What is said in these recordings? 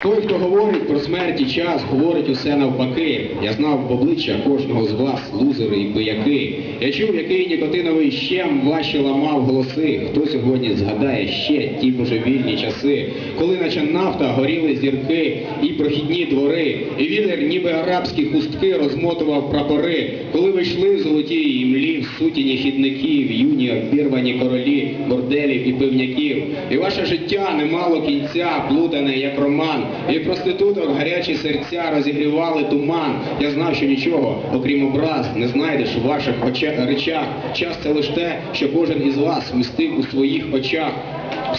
Той, хто говорить про смерть і час, говорить усе навпаки. Я знав обличчя кожного з вас, лузери і пияки. Я чув, який нікотиновий щем ваші ламав голоси. Хто сьогодні згадає ще ті божевільні часи, коли наче нафта горіли зірки і прохідні двори, і вітер, ніби арабські хустки, розмотував прапори, коли ви йшли в золотій імлі в сутіні хідників, юні обірвані королі, борделів і пивняків. І ваше життя не мало кінця, плутане, як роман. І проституток гарячі серця розігрівали туман. Я знав, що нічого, окрім образ, не знайдеш у ваших очах, речах. Час це лише те, що кожен із вас вмістив у своїх очах.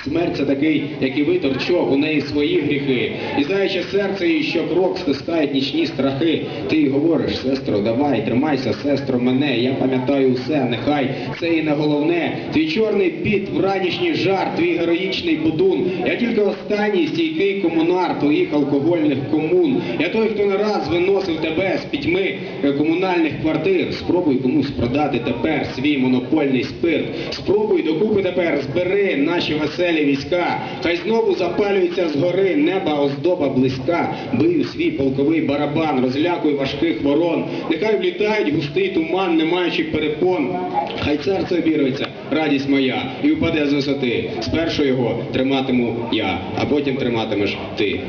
Смерть це такий, як і ви, торчок, у неї свої гріхи. І знаючи серце її, що крок стискають нічні страхи. Ти й говориш, сестро, давай, тримайся, сестро, мене. Я пам'ятаю все, нехай це і не головне. Твій чорний піт, вранішній жар, твій героїчний будун. Я тільки останній стійкий комунар твоїх алкогольних комун. Я той, хто не раз виносив тебе з пітьми комунальних квартир. Спробуй комусь продати тепер свій монопольний спирт. Спробуй докупи тепер збери наші веселі війська. Хай знову запалюється згори неба оздоба близька. Бий у свій полковий барабан, розлякуй важких ворон. Нехай влітають густий туман, не маючи перепон. Хай серце обірветься, радість моя, і впаде з висоти. Спершу його триматиму я, а потім триматимеш ти.